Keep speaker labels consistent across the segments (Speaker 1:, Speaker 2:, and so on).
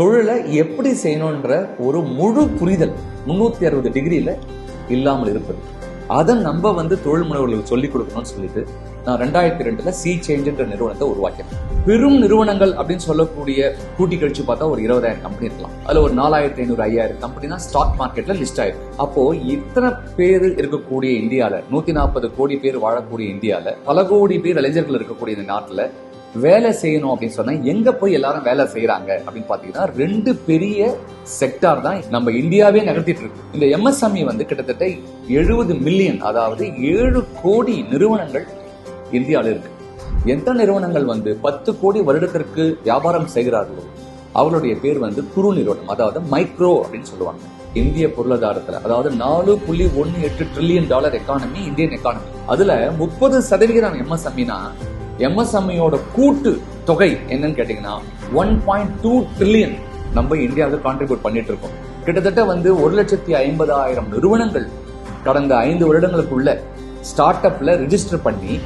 Speaker 1: தொழிலை எப்படி செய்யணுன்ற ஒரு முழு புரிதல் முன்னூத்தி அறுபது டிகிரியில இல்லாமல் இருப்பது. அதை நம்ம வந்து தொழில் முனைவர்களுக்கு சொல்லிக் கொடுக்கணும்னு சொல்லிட்டு நான் ரெண்டாயிரத்தி ரெண்டுல சி சேஞ்சுன்ற நிறுவனத்தை உருவாக்கினேன். பெரும் நிறுவனங்கள் அப்படின்னு சொல்லக்கூடிய கூட்டி கழிச்சு பார்த்தா ஒரு இருபதாயிரம் கம்பெனி இருக்கலாம். அதுல ஒரு நாலாயிரத்தி ஐநூறு ஐயாயிரம் கம்பெனி தான் ஸ்டாக் மார்க்கெட்ல லிஸ்ட் ஆயிருக்கு. அப்போ இத்தனை பேர் இருக்கக்கூடிய இந்தியால நூத்தி நாற்பது கோடி பேர் வாழக்கூடிய இந்தியால பல கோடி பேர் இளைஞர்கள் இருக்கக்கூடிய இந்த நாட்டுல வேலை செய்யணும் அப்படின்னு சொன்னா எங்க போய் எல்லாரும் வேலை செய்யறாங்க அப்படின்னு பாத்தீங்கன்னா ரெண்டு பெரிய செக்டார் தான் நம்ம இந்தியாவே நகர்த்திட்டு இருக்கு. இந்த எம்எஸ்எம்இ வந்து கிட்டத்தட்ட எழுபது மில்லியன் அதாவது ஏழு கோடி நிறுவனங்கள் இந்தியாவில் இருக்கு. எந்த நிறுவனங்கள் வந்து பத்து கோடி வருடத்திற்கு வியாபாரம் செய்கிறார்களோ அவளுடைய பேர் வந்து குறு நிறுவனம் அதாவது மைக்ரோ அப்படின்னு சொல்லுவாங்க. இந்திய பொருளாதாரத்துல அதாவது நாலு புள்ளி ஒன்னு எட்டு trillion dollar economy Indian economy அதுல முப்பது சதவிகிதம் எம்எஸ்எம்இனா எம்எஸ்எம்இயோட கூட்டு தொகை என்னன்னு கேட்டீங்கன்னா ஒன் பாயிண்ட் டூ ட்ரில்லியன் நம்ம இந்தியாவுக்கு கான்ட்ரிபியூட் பண்ணிட்டு இருக்கோம். கிட்டத்தட்ட வந்து ஒரு லட்சத்தி ஐம்பதாயிரம் நிறுவனங்கள் கடந்த ஐந்து வருடங்களுக்குள்ள ஸ்டார்ட் அப்ல ரிஜிஸ்டர் பண்ணி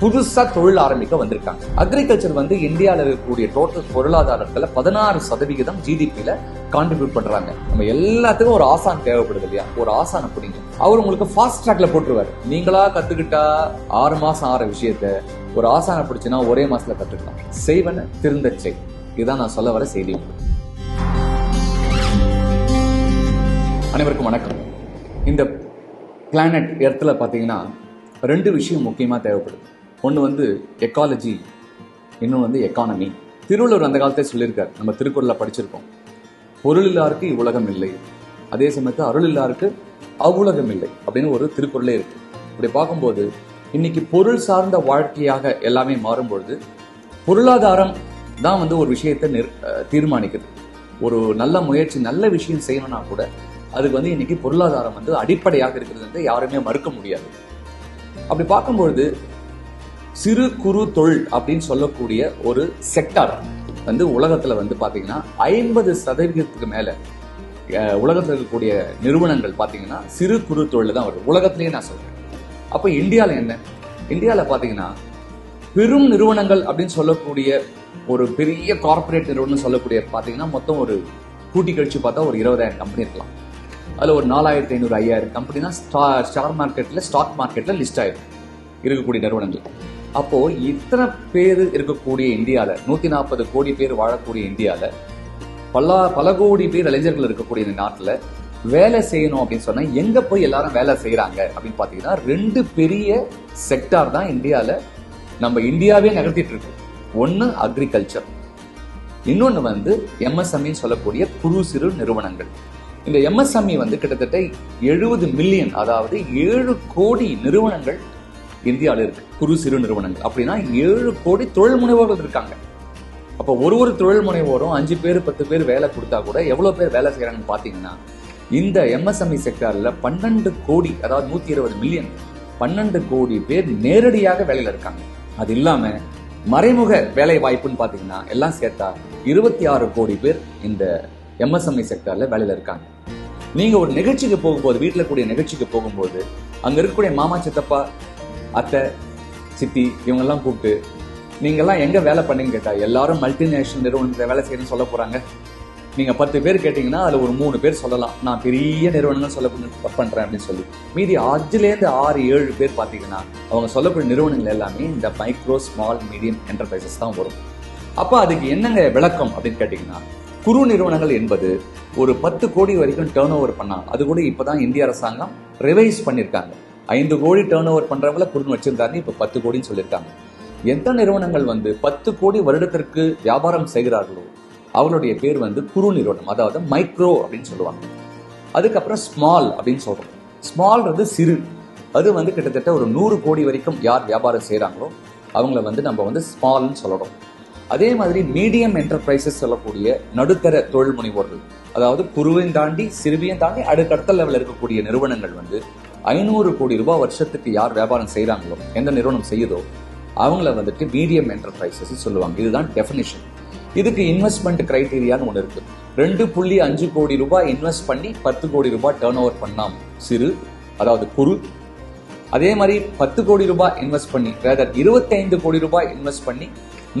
Speaker 1: புதுசா தொழில் ஆரம்பிக்க வந்திருக்காங்க. அக்ரிகல்ச்சர் வந்து இந்தியாவில் இருக்கக்கூடிய டோட்டல் பொருளாதாரத்துல பதினாறு சதவிகிதம் ஜிடிபியில கான்ட்ரிபியூட் பண்றாங்க. நம்ம எல்லாத்துக்கும் ஒரு ஆசான் தேவைப்படுது இல்லையா? ஒரு ஆசான பிடிங்க. அவர் உங்களுக்கு ஃபாஸ்ட் ட்ராக்ல போட்டுருவாரு. நீங்களா கத்துக்கிட்டா ஆறு மாசம் ஆற விஷயத்த ஒரு ஆசான பிடிச்சுன்னா ஒரே மாசத்துல கற்றுக்கலாம் செய்வன திருந்த செய். இதுதான் நான் சொல்ல வர செய்தி. அனைவருக்கும் வணக்கம். இந்த பிளானட் இடத்துல பார்த்தீங்கன்னா ரெண்டு விஷயம் முக்கியமாக தேவைப்படுது. ஒன்று வந்து எக்காலஜி இன்னொன்று வந்து எக்கானமி திருவள்ளுவர் அந்த காலத்தை சொல்லியிருக்கார். நம்ம திருக்குறளில் படிச்சிருக்கோம். பொருள் இல்லாருக்கு இவ்வுலகம் இல்லை. அதே சமயத்தில் அருள் இல்லாருக்கு அவ்வுலகம் இல்லை அப்படின்னு ஒரு திருக்குறளே இருக்கு. இப்படி பார்க்கும்போது இன்னைக்கு பொருள் சார்ந்த வாழ்க்கையாக எல்லாமே மாறும்பொழுது பொருளாதாரம் தான் வந்து ஒரு விஷயத்தை நிர் அஹ் தீர்மானிக்குது. ஒரு நல்ல முயற்சி நல்ல விஷயம் செய்யணும்னா கூட அதுக்கு வந்து இன்னைக்கு பொருளாதாரம் வந்து அடிப்படையாக இருக்கிறது வந்து யாருமே மறுக்க முடியாது. அப்படி பார்க்கும்பொழுது சிறு குறு தொழில் அப்படின்னு சொல்லக்கூடிய ஒரு செக்டார் வந்து உலகத்துல வந்து பாத்தீங்கன்னா ஐம்பது சதவீதத்துக்கு மேல அஹ், உலகத்துல இருக்கக்கூடிய நிறுவனங்கள் பாத்தீங்கன்னா சிறு குறு தொழில் தான் வருது. உலகத்திலேயே நான் சொல்றேன். அப்போ இந்தியாவில் என்ன? இந்தியாவில் பார்த்தீங்கன்னா பெரும் நிறுவனங்கள் அப்படின்னு சொல்லக்கூடிய ஒரு பெரிய கார்ப்பரேட் நிறுவனம் சொல்லக்கூடிய பார்த்தீங்கன்னா மொத்தம் ஒரு கூட்டி கழிச்சு பார்த்தா ஒரு இருபதாயிரம் கம்பெனி இருக்கலாம். அதில் ஒரு நாலாயிரத்தி ஐநூறு ஐயாயிரம் கம்பெனி தான் ஸ்டார் மார்க்கெட்டில் ஸ்டாக் மார்க்கெட்டில் லிஸ்ட் ஆயிடும் இருக்கக்கூடிய நிறுவனங்கள். அப்போது இத்தனை பேர் இருக்கக்கூடிய இந்தியாவில் நூற்றி நாற்பது கோடி பேர் வாழக்கூடிய இந்தியாவில் பல்லா பல கோடி பேர் இளைஞர்கள் இருக்கக்கூடிய இந்த நாட்டில் வேலை செய்யணும் அப்படின்னு சொன்னா எங்க போய் எல்லாரும் வேலை செய்யறாங்க அப்படின்னு பாத்தீங்கன்னா ரெண்டு பெரிய செக்டார் தான் இந்தியால நம்ம இந்தியாவே நகர்த்திட்டு இருக்கு. ஒன்னு அக்ரிகல்ச்சர் இன்னொன்னு வந்து எம்எஸ்எம்இ சொல்லக்கூடிய குறு சிறு நிறுவனங்கள். இந்த எம்எஸ்எம்இ வந்து கிட்டத்தட்ட எழுபது மில்லியன் அதாவது ஏழு கோடி நிறுவனங்கள் இந்தியாவில் இருக்கு. குறு சிறு நிறுவனங்கள். அப்படின்னா ஏழு கோடி தொழில் முனைவோர்கள் இருக்காங்க. அப்போ ஒரு ஒரு தொழில் முனைவோரும் அஞ்சு பேர் பத்து பேர் வேலை கொடுத்தா கூட எவ்வளோ பேர் வேலை செய்கிறாங்கன்னு பார்த்தீங்கன்னா இந்த எம்எஸ்எம்இ செக்டார்ல பன்னெண்டு கோடி அதாவது நூத்தி இருபது மில்லியன் பன்னெண்டு கோடி பேர் நேரடியாக வேலையில இருக்காங்க. அது இல்லாம மறைமுக வேலை வாய்ப்புன்னு பாத்தீங்கன்னா எல்லாம் சேர்த்தா இருபத்தி ஆறு கோடி பேர் இந்த எம்எஸ்எம்இ செக்டார்ல வேலையில இருக்காங்க. நீங்க ஒரு நிகழ்ச்சிக்கு போகும்போது வீட்டில் கூடிய நிகழ்ச்சிக்கு போகும்போது அங்க இருக்கக்கூடிய மாமா சித்தப்பா அத்தை சித்தி இவங்கெல்லாம் கூப்பிட்டு நீங்கெல்லாம் எங்க வேலை பண்ணீங்க கேட்டா எல்லாரும் மல்டிநேஷனல் நிறுவனத்தில் வேலை செய்யணும்னு சொல்ல போறாங்க. நீங்கள் பத்து பேர் கேட்டிங்கன்னா அதில் ஒரு மூணு பேர் சொல்லலாம். நான் பெரிய நிறுவனங்கள் சொல்ல பண்ணுறேன் அப்படின்னு சொல்லி. மீதி அஞ்சுலேருந்து ஆறு ஏழு பேர் பார்த்தீங்கன்னா அவங்க சொல்லக்கூடிய நிறுவனங்கள் எல்லாமே இந்த மைக்ரோ ஸ்மால் மீடியம் என்டர்பிரைசஸ் தான் வரும். அப்போ அதுக்கு என்னங்க விளக்கம் அப்படின்னு கேட்டிங்கன்னா குறு நிறுவனங்கள் என்பது ஒரு பத்து கோடி வரைக்கும் டேர்ன் ஓவர் பண்ணாங்க அது கூட இப்போ தான் இந்திய அரசாங்கம் ரிவைஸ் பண்ணியிருக்காங்க ஐந்து கோடி டேர்ன் ஓவர் பண்ணுறவங்கள குறுன்னு வச்சுருந்தாருன்னு இப்போ பத்து கோடின்னு சொல்லியிருக்காங்க எந்த நிறுவனங்கள் வந்து பத்து கோடி வருடத்திற்கு வியாபாரம் செய்கிறார்களோ அவங்களுடைய பேர் வந்து குறு நிறுவனம் அதாவது மைக்ரோ அப்படின்னு சொல்லுவாங்க. அதுக்கப்புறம் ஸ்மால் அப்படின்னு சொல்கிறோம் ஸ்மால்ன்றது சிறு. அது வந்து கிட்டத்தட்ட ஒரு நூறு கோடி வரைக்கும் யார் வியாபாரம் செய்கிறாங்களோ அவங்கள வந்து நம்ம வந்து ஸ்மால்னு சொல்லணும் அதே மாதிரி மீடியம் என்டர்பிரைசஸ் சொல்லக்கூடிய நடுத்தர தொழில் முனைவோர்கள் அதாவது குருவையும் தாண்டி சிறுவியும் தாண்டி அடுக்கடுத்த லெவலில் இருக்கக்கூடிய நிறுவனங்கள் வந்து ஐநூறு கோடி ரூபாய் வருஷத்துக்கு யார் வியாபாரம் செய்கிறாங்களோ எந்த நிறுவனம் செய்யுதோ அவங்கள வந்துட்டு மீடியம் என்டர்பிரைசஸ் சொல்லுவாங்க. இதுதான் டெஃபினிஷன் இதுக்கு இன்வெஸ்ட்மெண்ட் கிரைட்டீரியான்னு ஒன்று இருக்கு. ரெண்டு புள்ளி அஞ்சு கோடி ரூபாய் இன்வெஸ்ட் பண்ணி பத்து கோடி ரூபாய் டேர்ன் ஓவர் பண்ணாம் சிறு அதாவது குறு. அதே மாதிரி பத்து கோடி ரூபாய் இன்வெஸ்ட் பண்ணி ரேதர் இருபத்தைந்து கோடி ரூபாய் இன்வெஸ்ட் பண்ணி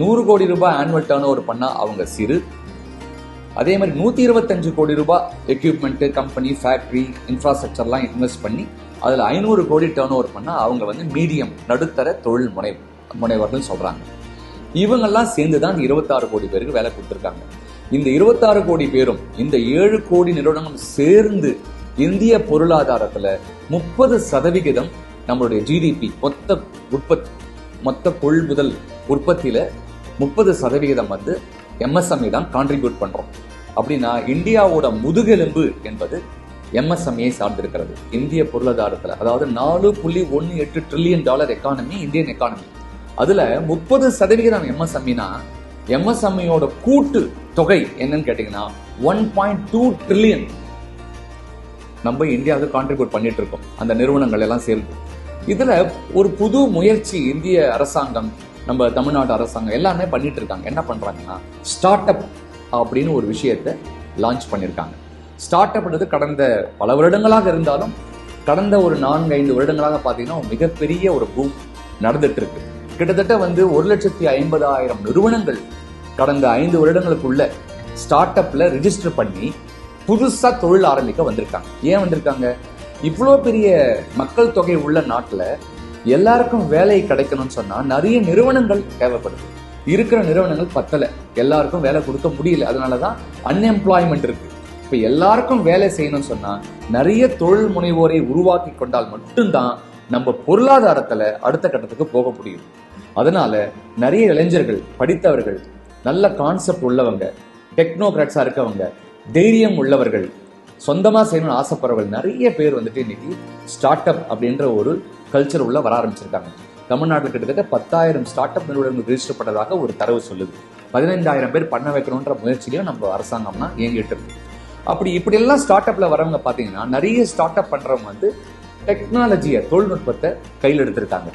Speaker 1: நூறு கோடி ரூபாய் ஆனுவல் டேர்ன் ஓவர் பண்ணா அவங்க சிறு. அதே மாதிரி நூத்தி இருபத்தஞ்சு கோடி ரூபாய் எக்யூப்மெண்ட் கம்பெனி ஃபேக்டரி இன்ஃப்ராஸ்ட்ரக்சர்லாம் இன்வெஸ்ட் பண்ணி அதுல ஐநூறு கோடி டேர்ன் ஓவர் பண்ணா அவங்க வந்து மீடியம் நடுத்தர தொழில் முனை முனைவர்கள் சொல்றாங்க. இவங்கெல்லாம் சேர்ந்து தான் இருபத்தாறு கோடி பேருக்கு வேலை கொடுத்துருக்காங்க. இந்த இருபத்தாறு கோடி பேரும் இந்த ஏழு கோடி நிறுவனங்களும் சேர்ந்து இந்திய பொருளாதாரத்துல முப்பது சதவிகிதம் நம்மளுடைய ஜிடிபி மொத்த உற்பத்தி மொத்த கொள்முதல் உற்பத்தியில முப்பது சதவிகிதம் வந்து எம்எஸ்எம்ஏ தான் கான்ட்ரிபியூட் பண்றோம். அப்படின்னா இந்தியாவோட முதுகெலும்பு என்பது எம்எஸ்எம்ஏ சார்ந்திருக்கிறது. இந்திய பொருளாதாரத்துல அதாவது நாலு புள்ளி ஒன்னு எட்டு trillion dollar economy Indian economy அதுல முப்பது சதவிகிதம் எம்எஸ்எம்இனா எம்எஸ்எம்இயோட கூட்டு தொகை என்னன்னு கேட்டீங்கன்னா ஒன் பாயிண்ட் டூ ட்ரில்லியன் நம்ம இந்தியாவுக்கு கான்ட்ரிபியூட் பண்ணிட்டு இருக்கோம். அந்த நிறுவனங்கள் எல்லாம் சேர்ந்து. இதுல ஒரு புது முயற்சி இந்திய அரசாங்கம் நம்ம தமிழ்நாடு அரசாங்கம் எல்லாமே பண்ணிட்டு இருக்காங்க. என்ன பண்றாங்கன்னா ஸ்டார்ட் அப் அப்படின்னு ஒரு விஷயத்தை லான்ச் பண்ணியிருக்காங்க ஸ்டார்ட் அப்ன்றது கடந்த பல வருடங்களாக இருந்தாலும் கடந்த ஒரு நான்கு ஐந்து வருடங்களாக பார்த்தீங்கன்னா மிகப்பெரிய ஒரு பூம் நடந்துட்டு இருக்கு. கிட்டத்தட்ட வந்து ஒரு லட்சத்தி ஐம்பதாயிரம் நிறுவனங்கள் கடந்த ஐந்து வருடங்களுக்குள்ள ஸ்டார்ட் அப்ல ரிஜிஸ்டர் பண்ணி புதுசா தொழில் ஆரம்பிக்க வந்திருக்காங்க. ஏன் வந்திருக்காங்க? இவ்வளோ பெரிய மக்கள் தொகை உள்ள நாட்டில் எல்லாருக்கும் வேலை கிடைக்கணும்னு சொன்னா நிறைய நிறுவனங்கள் தேவைப்படுது. இருக்கிற நிறுவனங்கள் பத்தல. எல்லாருக்கும் வேலை கொடுக்க முடியல. அதனாலதான் அன்எம்ப்ளாய்மெண்ட் இருக்கு. இப்ப எல்லாருக்கும் வேலை செய்யணும்னு சொன்னா நிறைய தொழில் முனைவோரை உருவாக்கி கொண்டால் மட்டும்தான் நம்ம பொருளாதாரத்துல அடுத்த கட்டத்துக்கு போக முடியும். அதனால நிறைய இளைஞர்கள் படித்தவர்கள் நல்ல கான்செப்ட் உள்ளவங்க டெக்னோக்ராட்ஸா இருக்கவங்க தைரியம் உள்ளவர்கள் சொந்தமா செய்யணும்னு ஆசைப்படுறவர்கள் நிறைய பேர் வந்துட்டு இன்னைக்கு ஸ்டார்ட் அப் அப்படின்ற ஒரு கல்ச்சர் உள்ள வர ஆரம்பிச்சிருக்காங்க. தமிழ்நாட்டில் கிட்டத்தட்ட பத்தாயிரம் ஸ்டார்ட் அப் நிறுவனங்கள் ரெஜிஸ்டர் பண்ணதாக ஒரு தரவு சொல்லுது. பதினைந்தாயிரம் பேர் பண்ண வைக்கணுன்ற முயற்சியிலையும் நம்ம அரசாங்கம்னா இயங்கிட்டு இருக்கு. அப்படி இப்படியெல்லாம் ஸ்டார்ட் அப்ல வரவங்க பார்த்தீங்கன்னா நிறைய ஸ்டார்ட் அப் பண்றவங்க வந்து டெக்னாலஜியை தொழில்நுட்பத்தை கையில் எடுத்திருக்காங்க.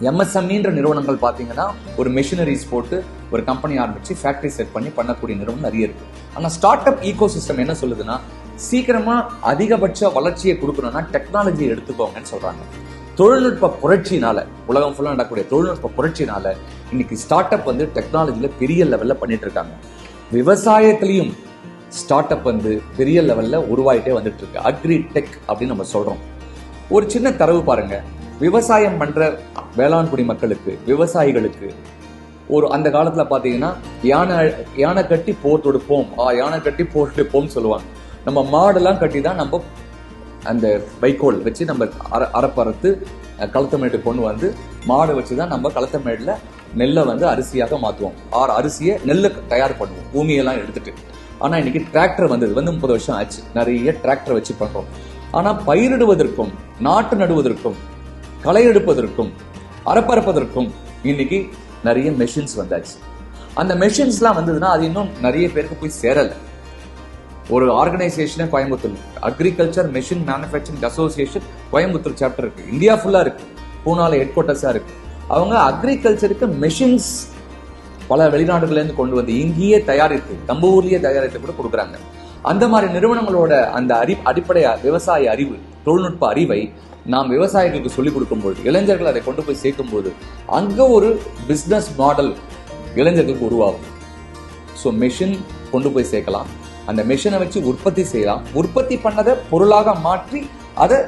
Speaker 1: எம்எஸ்எம்இன்ற நிறுவனங்கள் பார்த்தீங்கன்னா ஒரு மெஷினரிஸ் போட்டு ஒரு கம்பெனி ஆரம்பிச்சு ஃபேக்டரி செட் பண்ணி பண்ணக்கூடிய நிறுவனம் நிறைய இருக்கு. ஆனால் ஸ்டார்ட் அப் ஈகோ சிஸ்டம் என்ன சொல்லுதுன்னா சீக்கிரமா அதிகபட்ச வளர்ச்சியை கொடுக்கணும்னா டெக்னாலஜியை எடுத்துக்கோங்கன்னு சொல்றாங்க. தொழில்நுட்ப புரட்சினால உலகம் ஃபுல்லாக நடக்கக்கூடிய தொழில்நுட்ப புரட்சினால இன்னைக்கு ஸ்டார்ட் அப் வந்து டெக்னாலஜியில பெரிய லெவல்ல பண்ணிட்டு இருக்காங்க. விவசாயத்திலையும் ஸ்டார்ட் அப் வந்து பெரிய லெவல்ல உருவாயிட்டே வந்துட்டு இருக்கு. அக்ரி டெக் அப்படின்னு நம்ம சொல்றோம். ஒரு சின்ன தரவு பாருங்க. விவசாயம் பண்ற வேளாண் குடிமக்களுக்கு விவசாயிகளுக்கு ஒரு அந்த காலத்துல பாத்தீங்கன்னா யானை யானை கட்டி போர் தொடுப்போம் ஆ யானை கட்டி போர் தொடுப்போம்னு சொல்லுவாங்க. நம்ம மாடெல்லாம் கட்டி தான் நம்ம அந்த வைக்கோல் வச்சு நம்ம அர அறப்பறத்து அஹ், களத்தமேட்டு கொண்டு வந்து மாடு வச்சு தான் நம்ம களத்தமேடில் நெல்லை வந்து அரிசியாக மாற்றுவோம் ஆறு அரிசியை நெல்லை தயார் பண்ணுவோம் பூமியெல்லாம் எடுத்துட்டு. ஆனால் இன்னைக்கு டிராக்டர் வந்தது வந்து முப்பது வருஷம் ஆச்சு. நிறைய டிராக்டர் வச்சு பண்ணுறோம் ஆனால் பயிரிடுவதற்கும் நாட்டு நடுவதற்கும் களை எடுப்பதற்கும் அறப்பறப்பதற்கும் இன்னைக்கு நிறைய மெஷின்ஸ் வந்தாச்சு. அந்த மெஷின்ஸ்லாம் வந்ததுன்னா அது இன்னும் நிறைய பேருக்கு போய் சேரலை. ஒரு ஆர்கனைசேஷனே Coimbatore agriculture machine manufacturing association Coimbatore chapter இருக்கு. இந்தியா ஃபுல்லா இருக்கு. பூனால ஹெட் குவார்ட்டர்ஸா இருக்கு. அவங்க அக்ரிகல்ச்சருக்கு மெஷின்ஸ் பல வெளிநாடுகள்லேருந்து கொண்டு வந்து இங்கேயே தயாரித்து நம்ம தயாரித்து கூட கொடுக்குறாங்க. அந்த மாதிரி நிறுவனங்களோட அந்த அறி அடிப்படை விவசாய அறிவு தொழில்நுட்ப அறிவை நாம் விவசாயிகளுக்கு சொல்லிக் கொடுக்கும்போது இளைஞர்கள் அதை கொண்டு போய் சேர்க்கும்போது அங்கே ஒரு பிஸ்னஸ் மாடல் இளைஞர்களுக்கு உருவாகும். ஸோ மெஷின் கொண்டு போய் சேர்க்கலாம். அந்த மெஷினை வச்சு உற்பத்தி செய்யலாம். உற்பத்தி பண்ணதை பொருளாக மாற்றி அதை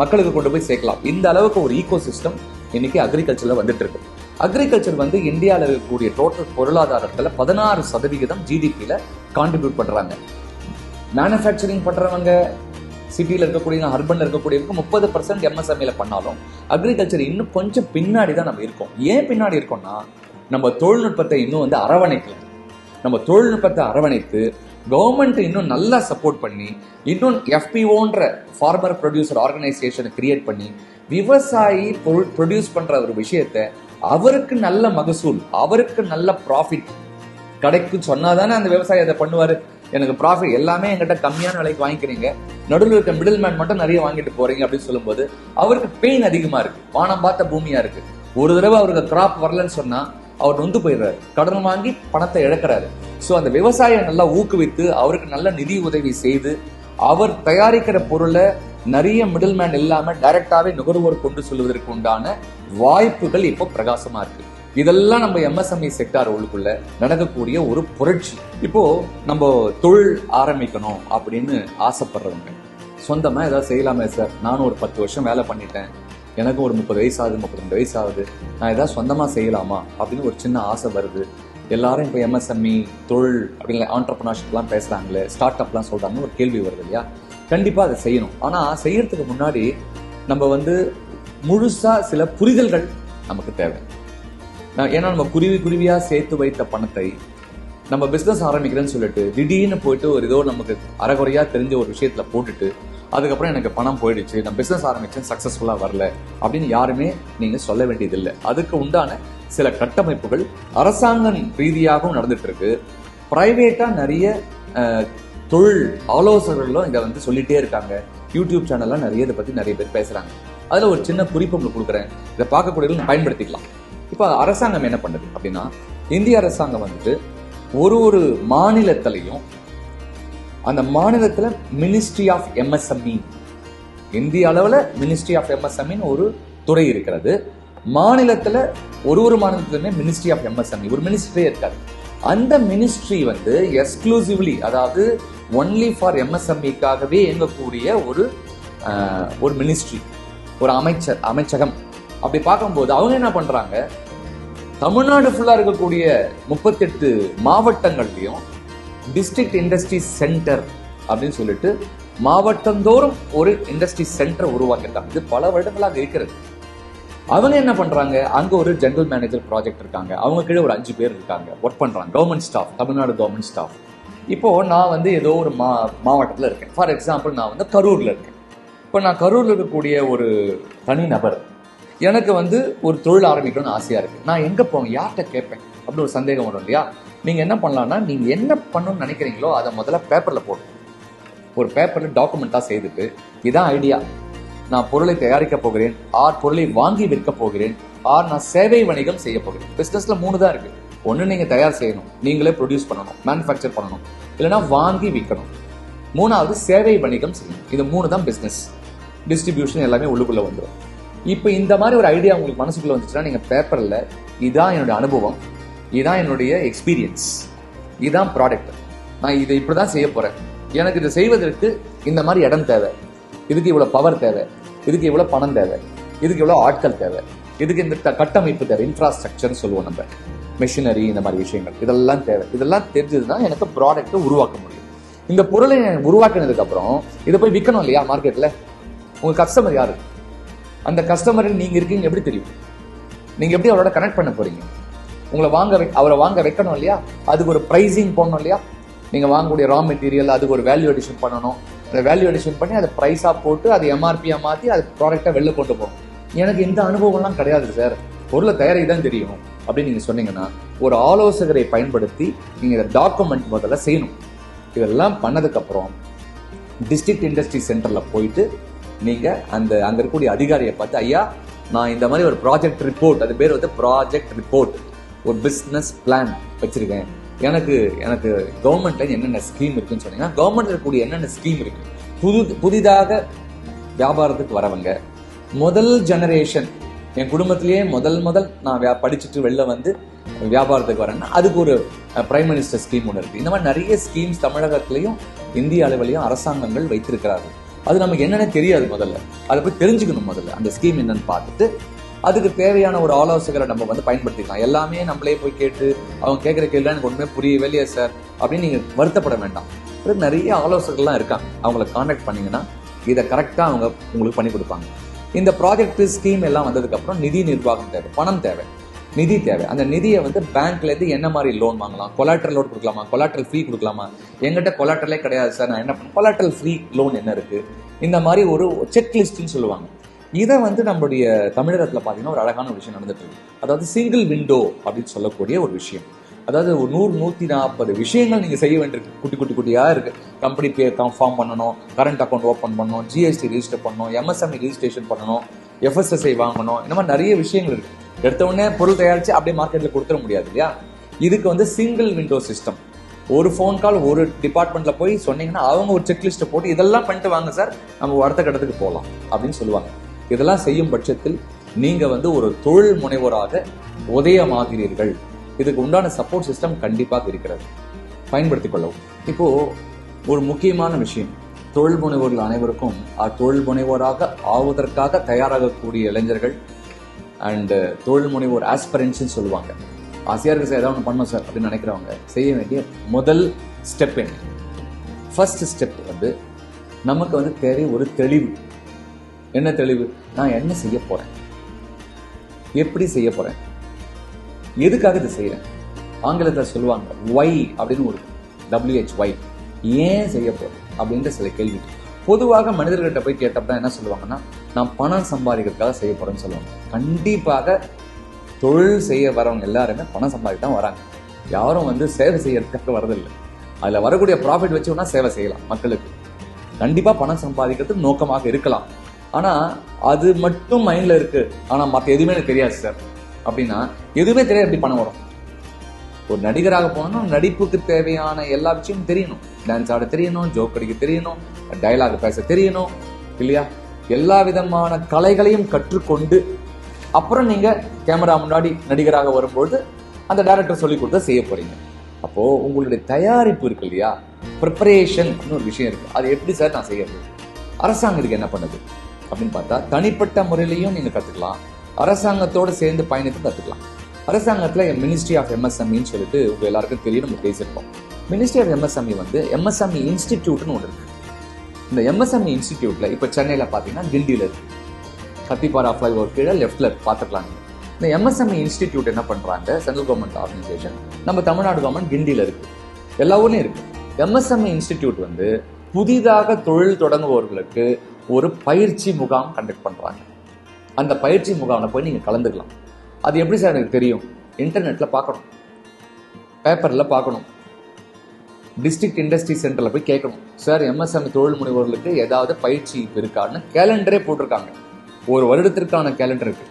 Speaker 1: மக்களுக்கு கொண்டு போய் சேர்க்கலாம். இந்த அளவுக்கு ஒரு ஈகோ சிஸ்டம் இன்னைக்கு அக்ரிகல்ச்சர்ல வந்துட்டு இருக்கு அக்ரிகல்ச்சர் வந்து இந்தியாவில் இருக்கக்கூடிய டோட்டல் பொருளாதாரத்தில் பதினாறு சதவிகிதம் ஜிடிபியில கான்ட்ரிபியூட் பண்றாங்க. மேனுஃபேக்சரிங் பண்றவங்க சிட்டியில் இருக்கக்கூடிய அர்பன்ல இருக்கக்கூடியவங்க முப்பது பர்சன்ட் எம்எஸ்எம்இல பண்ணாலும் அக்ரிகல்ச்சர் இன்னும் கொஞ்சம் பின்னாடி தான் நம்ம இருக்கோம். ஏன் பின்னாடி இருக்கோம்னா நம்ம தொழில்நுட்பத்தை இன்னும் வந்து அரவணைக்கல. நம்ம தொழில்நுட்பத்தை அரவணைத்து கவர்மெண்ட் இன்னும் நல்லா சப்போர்ட் பண்ணி இன்னும் எஃபிஓன்ற ஃபார்மர் ப்ரொடியூசர் ஆர்கனைசேஷனை கிரியேட் பண்ணி விவசாயி ப்ரொடியூஸ் பண்ற ஒரு விஷயத்தை அவருக்கு நல்ல மகசூல் அவருக்கு நல்ல ப்ராஃபிட் கிடைக்கும் சொன்னாதானே அந்த விவசாயி அதை பண்ணுவாரு? எனக்கு ப்ராஃபிட் எல்லாமே என்கிட்ட கம்மியான விலைக்கு வாங்கிக்கிறீங்க. நடுவில் இருக்க மிடில் மேன் மட்டும் நிறைய வாங்கிட்டு போறீங்க அப்படின்னு சொல்லும்போது அவருக்கு பெயின் அதிகமா இருக்கு. வானம் பார்த்த பூமியா இருக்கு. ஒரு தடவை அவருக்கு கிராப் வரலன்னு சொன்னா அவர் நொந்து போயிடுறாரு. கடன் வாங்கி பணத்தை இழக்கிறாரு. ஸோ அந்த விவசாயம் நல்லா ஊக்குவித்து அவருக்கு நல்ல நிதி உதவி செய்து அவர் தயாரிக்கிற பொருளை நிறைய மிடில் மேன் இல்லாம டைரக்டாவே நுகர்வோர் கொண்டு செல்வதற்கு உண்டான வாய்ப்புகள் இப்போ பிரகாசமா இருக்கு. இதெல்லாம் நம்ம எம்எஸ்எம்இ செக்டார் உள்ளுக்குள்ள நடக்கக்கூடிய ஒரு புரட்சி. இப்போ நம்ம தொழில் ஆரம்பிக்கணும் அப்படின்னு ஆசைப்படுறவங்க சொந்தமா ஏதாவது செய்யலாமே சார் நானும் ஒரு பத்து வருஷம் வேலை பண்ணிட்டேன். எனக்கும் ஒரு முப்பது வயசு ஆகுது முப்பத்தி வயசு ஆகுது. நான் ஏதாவது சொந்தமா செய்யலாமா அப்படின்னு ஒரு சின்ன ஆசை வருது. எல்லாரும் இப்போ எம்எஸ்எம்இ தொழில் அப்படின்னு ஆண்டர்பிரினர்ஷிப்லாம் பேசுகிறாங்களே ஸ்டார்ட் அப்லாம் சொல்கிறாங்கன்னு ஒரு கேள்வி வருது இல்லையா? கண்டிப்பாக அதை செய்யணும். ஆனால் செய்யறதுக்கு முன்னாடி நம்ம வந்து முழுசாக சில புரிதல்கள் நமக்கு தேவை. ஏன்னா நம்ம குருவி குருவியா சேர்த்து வைத்த பணத்தை நம்ம பிசினஸ் ஆரம்பிக்கிறேன்னு சொல்லிட்டு திடீர்னு போயிட்டு ஒரு ஏதோ நமக்கு அறகுறையா தெரிஞ்ச ஒரு விஷயத்துல போட்டுட்டு அதுக்கப்புறம் எனக்கு பணம் போயிடுச்சு நான் பிசினஸ் ஆரம்பிச்சேன் சக்சஸ்ஃபுல்லா வரல அப்படின்னு யாருமே நீங்க சொல்ல வேண்டியதில்லை. அதுக்கு உண்டான சில கட்டமைப்புகள் அரசாங்கம் ரீதியாகவும் நடந்துட்டு இருக்கு பிரைவேட்டா நிறைய தொழில் ஆலோசகர்களும் இதை வந்து சொல்லிட்டே இருக்காங்க. யூடியூப் சேனல்லாம் நிறைய இதை பத்தி நிறைய பேர் பேசுறாங்க. அதுல ஒரு சின்ன குறிப்பு உங்களுக்கு கொடுக்குறேன். இதை பார்க்கக்கூடிய பயன்படுத்திக்கலாம். இப்போ அரசாங்கம் என்ன பண்ணுது அப்படின்னா இந்திய அரசாங்கம் வந்துட்டு ஒரு ஒரு மாநிலத்திலையும் அந்த மாநிலத்தில் மினிஸ்ட்ரி ஆஃப் எம்எஸ்எம்இ இந்திய அளவில் மினிஸ்ட்ரி ஆஃப் எம்எஸ்எம்இன்னு ஒரு துறை இருக்கிறது. மாநிலத்தில் ஒரு ஒரு மாநிலத்திலுமே மினிஸ்ட்ரி ஆஃப் எம்எஸ்எம்இ ஒரு மினிஸ்ட்ரியே இருக்காது. அந்த மினிஸ்ட்ரி வந்து எக்ஸ்க்ளூசிவ்லி அதாவது ஒன்லி ஃபார் எம்எஸ்எம்இக்காகவே இயங்கக்கூடிய ஒரு ஒரு மினிஸ்ட்ரி ஒரு அமைச்சர் அமைச்சகம். அப்படி பார்க்கும்போது அவங்க என்ன பண்றாங்க? தமிழ்நாடு ஃபுல்லா இருக்கக்கூடிய முப்பத்தெட்டு மாவட்டங்கள்லயும் டிஸ்ட்ரிக்ட் இண்டஸ்ட்ரி சென்டர் அப்படின்னு சொல்லிட்டு மாவட்டந்தோறும் ஒரு இண்டஸ்ட்ரி சென்டர் உருவாக்கிட்டாங்க இது பல வருடங்களாக இருக்கிறது. அவங்க என்ன பண்றாங்க? அங்க ஒரு ஜெனரல் மேனேஜர் ப்ராஜெக்ட் இருக்காங்க. அவங்க கீழே ஒரு அஞ்சு பேர் இருக்காங்க. ஒர்க் பண்றாங்க. Government staff Tamil Nadu government staff இப்போ நான் வந்து ஏதோ ஒரு மா மாவட்டத்தில் இருக்கேன். ஃபார் எக்ஸாம்பிள் நான் வந்து கரூர்ல இருக்கேன். இப்போ நான் கரூர்ல இருக்கக்கூடிய ஒரு தனி நபர். எனக்கு வந்து ஒரு தொழில் ஆரம்பிக்கணும்னு ஆசையாக இருக்குது நான் எங்கே போவேன்? யார்கிட்ட கேட்பேன்? அப்படின்னு ஒரு சந்தேகம் வரும் இல்லையா? நீங்கள் என்ன பண்ணலாம்னா நீங்கள் என்ன பண்ணணும்னு நினைக்கிறீங்களோ அதை முதல்ல பேப்பரில் போடணும் ஒரு பேப்பரில் டாக்குமெண்ட்டாக செய்துட்டு இதான் ஐடியா நான் பொருளை தயாரிக்க போகிறேன். ஆர் பொருளை வாங்கி விற்க போகிறேன். ஆர் நான் சேவை வணிகம் செய்ய போகிறேன். பிஸ்னஸில் மூணு தான் இருக்குது ஒன்று நீங்கள் தயார் செய்யணும். நீங்களே ப்ரொடியூஸ் பண்ணணும். மேனுஃபேக்சர் பண்ணணும். இல்லைன்னா வாங்கி விற்கணும். மூணாவது சேவை வணிகம் செய்யணும். இது மூணு தான் பிஸ்னஸ் டிஸ்ட்ரிபியூஷன் எல்லாமே உள்ளுக்குள்ளே வந்துடும் இப்போ இந்த மாதிரி ஒரு ஐடியா உங்களுக்கு மனசுக்குள்ள வந்துச்சுன்னா நீங்க பேப்பர்ல இதான் என்னோட அனுபவம். இதான் என்னுடைய எக்ஸ்பீரியன்ஸ் இதான் ப்ராடக்ட் நான் இதை இப்படிதான் செய்ய போறேன். எனக்கு இதை செய்வதற்கு இந்த மாதிரி இடம் தேவை. இதுக்கு இவ்வளோ பவர் தேவை. இதுக்கு இவ்வளோ பணம் தேவை. இதுக்கு இவ்வளோ ஆட்கள் தேவை. இதுக்கு இந்த கட்டமைப்பு தேவை. இன்ஃப்ராஸ்ட்ரக்சர்னு சொல்லுவோம் நம்ம. மிஷினரி இந்த மாதிரி விஷயங்கள். இதெல்லாம் தேவை. இதெல்லாம் தெரிஞ்சதுன்னா எனக்கு ப்ராடக்ட்டை உருவாக்க முடியும். இந்த பொருளை உருவாக்கினதுக்கப்புறம் இதை போய் விற்கணும் இல்லையா மார்க்கெட்டில் உங்கள் கஸ்டமர் யாரு? அந்த கஸ்டமரில் நீங்க இருக்கீங்க எப்படி தெரியும்? நீங்க எப்படி அவரோட கனெக்ட் பண்ண போறீங்க? உங்களை வாங்க அவரை வாங்க வைக்கணும் இல்லையா? அதுக்கு ஒரு ப்ரைஸிங் போடணும் இல்லையா? நீங்க வாங்கக்கூடிய ரா மெட்டீரியல் அதுக்கு ஒரு வேல்யூ அடிஷன் பண்ணணும். அந்த வேல்யூ அடிஷன் பண்ணி அதை ப்ரைஸா போட்டு அதை எம்ஆர்பியா மாத்தி அது ப்ராடக்டை வெளில கொண்டு போகும் எனக்கு இந்த அனுபவம்லாம் கிடையாது சார் பொருளை தயாரி தான் தெரியும். அப்படின்னு நீங்க சொன்னீங்கன்னா ஒரு ஆலோசகரை பயன்படுத்தி நீங்க இதை டாக்குமெண்ட் முதல்ல செய்யணும். இதெல்லாம் பண்ணதுக்கப்புறம் டிஸ்ட்ரிக்ட் இண்டஸ்ட்ரி சென்டர்ல போயிட்டு நீங்க அந்த அங்க இருக்கக்கூடிய அதிகாரியை பார்த்து ஐயா நான் இந்த மாதிரி ஒரு ப்ராஜெக்ட் ரிப்போர்ட் அது பேர் வந்து ப்ராஜெக்ட் ரிப்போர்ட் ஒரு பிஸ்னஸ் பிளான் வச்சிருக்கேன். எனக்கு எனக்கு கவர்மெண்ட்ல என்னென்ன ஸ்கீம் இருக்குன்னு சொன்னீங்கன்னா கவர்மெண்ட்ல இருக்கக்கூடிய என்னென்ன ஸ்கீம் இருக்கு? புது புதிதாக வியாபாரத்துக்கு வரவங்க முதல் ஜெனரேஷன் என் குடும்பத்திலேயே முதல் முதல் நான் வியா- படிச்சுட்டு வெளில வந்து வியாபாரத்துக்கு வரேன்னா அதுக்கு ஒரு பிரைம் மினிஸ்டர் ஸ்கீம் ஒன்று இருக்கு. இந்த மாதிரி நிறைய ஸ்கீம்ஸ் தமிழகத்திலையும் இந்திய அளவிலையும் அரசாங்கங்கள் வைத்திருக்கிறார்கள். அது நமக்கு என்னென்ன தெரியாது முதல்ல. அதை போய் தெரிஞ்சுக்கணும் முதல்ல. அந்த ஸ்கீம் என்னன்னு பார்த்துட்டு அதுக்கு தேவையான ஒரு ஆலோசகரை நம்ம வந்து பயன்படுத்திக்கலாம். எல்லாமே நம்மளே போய் கேட்டு அவங்க கேட்குற கேள்வி எனக்கு ஒன்றுமே புரியவே இல்லையா சார் அப்படின்னு நீங்கள் வருத்தப்பட வேண்டாம். நிறைய ஆலோசகர்லாம் இருக்காங்க. அவங்கள காண்டாக்ட் பண்ணிங்கன்னா இதை கரெக்டாக அவங்க உங்களுக்கு பண்ணி கொடுப்பாங்க. இந்த ப்ராஜெக்ட் ஸ்கீம் எல்லாம் வந்ததுக்கப்புறம் நிதி நிர்வாகம் தேவை பணம் தேவை. நிதி தேவை. அந்த நிதியை வந்து பேங்க்ல இருந்து என்ன மாதிரி லோன் வாங்கலாம்? கொலாட்ரல் லோன் கொடுக்கலாமா? கொலாட்ரல் ஃப்ரீ கொடுக்கலாமா? எங்கிட்ட கொலாட்ரலே கிடையாது சார் நான் என்ன கொலாட்ரல் ஃப்ரீ லோன் என்ன இருக்கு? இந்த மாதிரி ஒரு செக் லிஸ்ட்னு சொல்லுவாங்க. இதை வந்து நம்மளுடைய தமிழகத்தில் பார்த்தீங்கன்னா ஒரு அழகான விஷயம் நடந்துட்டு இருக்கு. அதாவது சிங்கிள் விண்டோ அப்படின்னு சொல்லக்கூடிய ஒரு விஷயம். அதாவது ஒரு நூறு நூற்றி நாற்பது விஷயங்கள் நீங்கள் செய்ய வேண்டியிருக்கு. குட்டி குட்டி குட்டியாக இருக்குது கம்பெனி பே ஃபார்ம் பண்ணணும். கரண்ட் அக்கௌண்ட் ஓப்பன் பண்ணணும். ஜிஎஸ்டி ரெஜிஸ்டர் பண்ணணும். எம்எஸ்எம்இ ரெஜிஸ்ட்ரேஷன் பண்ணணும். எஃப்எஸ்எஸ்ஐ வாங்கணும். இந்த மாதிரி நிறைய விஷயங்கள் இருக்குது எடுத்த உடனே பொருள் தயாரித்து அப்படியே மார்க்கெட்டில் கொடுத்துட முடியாது இல்லையா? இதுக்கு வந்து சிங்கிள் விண்டோ சிஸ்டம் ஒரு ஃபோன் கால் ஒரு டிபார்ட்மெண்ட்டில் போய் சொன்னீங்கன்னா அவங்க ஒரு செக்லிஸ்ட்டை போட்டு இதெல்லாம் பண்ணிட்டு வாங்க சார் நம்ம அடுத்த கட்டத்துக்கு போகலாம் அப்படின்னு சொல்லுவாங்க. இதெல்லாம் செய்யும் பட்சத்தில் நீங்கள் வந்து ஒரு தொழில் முனைவோராக உதயமாகிறீர்கள். இதுக்கு உண்டான சப்போர்ட் சிஸ்டம் கண்டிப்பாக இருக்கிறது. பயன்படுத்திக் கொள்ளவும். இப்போது ஒரு முக்கியமான விஷயம். தொழில் முனைவோர்கள் அனைவருக்கும் அத்தொழில் முனைவோராக ஆவதற்காக தயாராகக்கூடிய இளைஞர்கள் அண்ட் uh, தொழில் முனைவோர் ஆஸ்பரன்ஸ் சொல்லுவாங்க. ஆசையாக இருக்க சார் ஏதாவது ஒன்று பண்ணும் சார் அப்படின்னு நினைக்கிறவங்க செய்ய வேண்டிய முதல் ஸ்டெப் என்ன? ஃபர்ஸ்ட் ஸ்டெப் வந்து நமக்கு வந்து தேவை ஒரு தெளிவு. என்ன தெளிவு? நான் என்ன செய்ய போறேன்? எப்படி செய்ய போறேன்? எதுக்காக இதை செய்யறேன் ஆங்கிலத்தில் சொல்லுவாங்க ஒய் அப்படின்னு ஒரு டபிள்யூஹெச் ஒய் ஏன் செய்ய போறேன்? அப்படின்ற சில கேள்வி பொதுவாக மனிதர்கிட்ட போய் கேட்டப்ப என்ன சொல்லுவாங்கன்னா நான் பணம் சம்பாதிக்கிறதுக்காக செய்ய போறேன்னு சொல்லுவாங்க. கண்டிப்பாக தொழில் செய்ய வரவங்க எல்லாருமே பணம் சம்பாதிக்க தான் வராங்க. யாரும் வந்து சேவை செய்யறதுக்காக வரதில்லை. அதில் வரக்கூடிய ப்ராஃபிட் வச்சு வேணால் சேவை செய்யலாம் மக்களுக்கு. கண்டிப்பாக பணம் சம்பாதிக்கிறது நோக்கமாக இருக்கலாம். ஆனால் அது மட்டும் மைண்டில் இருக்குது ஆனால் மற்ற எதுவுமே எனக்கு தெரியாது சார் அப்படின்னா எதுவுமே தெரியாது எப்படி பணம் வரும். ஒரு நடிகராக போனோம்னா நடிப்புக்கு தேவையான எல்லா விஷயமும் தெரியணும். டான்ஸ் ஆட தெரியணும் ஜோக் அடிக்க தெரியணும் டயலாக் பேச தெரியணும். இல்லையா? எல்லா விதமான கலைகளையும் கற்றுக்கொண்டு அப்புறம் நீங்க கேமரா முன்னாடி நடிகராக வரும்பொழுது அந்த டேரக்டர் சொல்லி கொடுத்தா செய்ய போறீங்க. அப்போ உங்களுடைய தயாரிப்பு இருக்கு இல்லையா? ப்ரிப்பரேஷன் ஒரு விஷயம் இருக்கு. அது எப்படி சார் நான் செய்யறது? அரசாங்கத்துக்கு என்ன பண்ணுது? அப்படின்னு பார்த்தா தனிப்பட்ட முறையிலையும் நீங்க கத்துக்கலாம். அரசாங்கத்தோடு சேர்ந்து பயணித்து கத்துக்கலாம். அரசாங்கத்தில் மினிஸ்ட்ரி ஆஃப் எம்எஸ்எம்இன்னு சொல்லிட்டு உங்க எல்லாருக்கும் தெரியும் நம்ம பேசியிருக்கோம் மினிஸ்ட்ரி ஆஃப் எம்எஸ்எம்இ வந்து எம்எஸ்எம்இ இன்ஸ்டிடியூட்னு ஒன்று இருக்கு. இந்த எம்எஸ்எம்இ இன்ஸ்டிடியூட்ல இப்போ சென்னையில் பார்த்தீங்கன்னா கிண்டியில் இருக்கு. கத்திப்பாரா ஃப்ளைஓவர் கீழே லெஃப்ட்ல பார்த்துக்கலாம் இந்த எம்எஸ்எம்இ இன்ஸ்டிடியூட் என்ன பண்றாங்க? சென்ட்ரல் கவர்மெண்ட் ஆர்கனைசேஷன் நம்ம தமிழ்நாடு கவர்மெண்ட் கிண்டியில் இருக்கு. எல்லா ஊர்லையும் இருக்கு. எம்எஸ்எம்இ இன்ஸ்டிடியூட் வந்து புதிதாக தொழில் தொடங்குபவர்களுக்கு ஒரு பயிற்சி முகாம் கண்டக்ட் பண்றாங்க. அந்த பயிற்சி முகாமில் போய் நீங்கள் கலந்துக்கலாம். அது எப்படி சார் எனக்கு தெரியும்? இன்டர்நெட்ல பார்க்கணும் பேப்பர்ல பார்க்கணும் டிஸ்ட்ரிக்ட் இண்டஸ்ட்ரி சென்டரில் போய் கேட்கணும். சார் எம்எஸ்எம்இ தொழில் முனைவோர்களுக்கு ஏதாவது பயிற்சி இருக்கான்னு கேலண்டரே போட்டிருக்காங்க. ஒரு வருடத்திற்கான கேலண்டர் இருக்கு.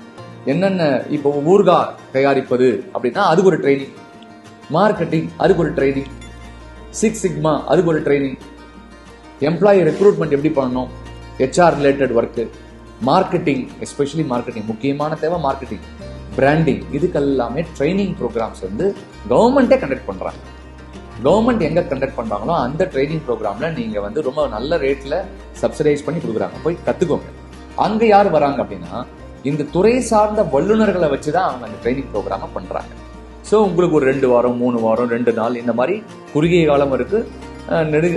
Speaker 1: என்னென்ன இப்போ ஊர்கா தயாரிப்பது அப்படின்னா அதுக்கு ஒரு ட்ரைனிங் மார்க்கெட்டிங் அதுக்கு ஒரு ட்ரைனிங் சிக்ஸ் சிக்மா அதுக்கு ஒரு ட்ரைனிங் எம்ப்ளாயி ரெக்ரூட்மெண்ட் எப்படி பண்ணணும்? HR related work marketing especially marketing முக்கியமான தேவை மார்க்கெட்டிங் பிராண்டிங் இதுக்கெல்லாமே ட்ரைனிங் ப்ரோக்ராம்ஸ் வந்து கவர்மெண்ட்டே கண்டக்ட் பண்ணுறாங்க கவர்மெண்ட் எங்கே கண்டக்ட் பண்ணுறாங்களோ அந்த ட்ரைனிங் ப்ரோக்ராமில் நீங்கள் வந்து ரொம்ப நல்ல ரேட்டில் சப்சிடைஸ் பண்ணி கொடுக்குறாங்க. போய் கற்றுக்கோங்க அங்கே யார் வராங்க அப்படின்னா இந்த துறை சார்ந்த வல்லுநர்களை வச்சு தான் அவங்க அந்த ட்ரைனிங் ப்ரோக்ராமை பண்ணுறாங்க ஸோ உங்களுக்கு ஒரு ரெண்டு வாரம் மூணு வாரம் ரெண்டு நாள் இந்த மாதிரி குறுகிய காலம் இருக்குது நெடு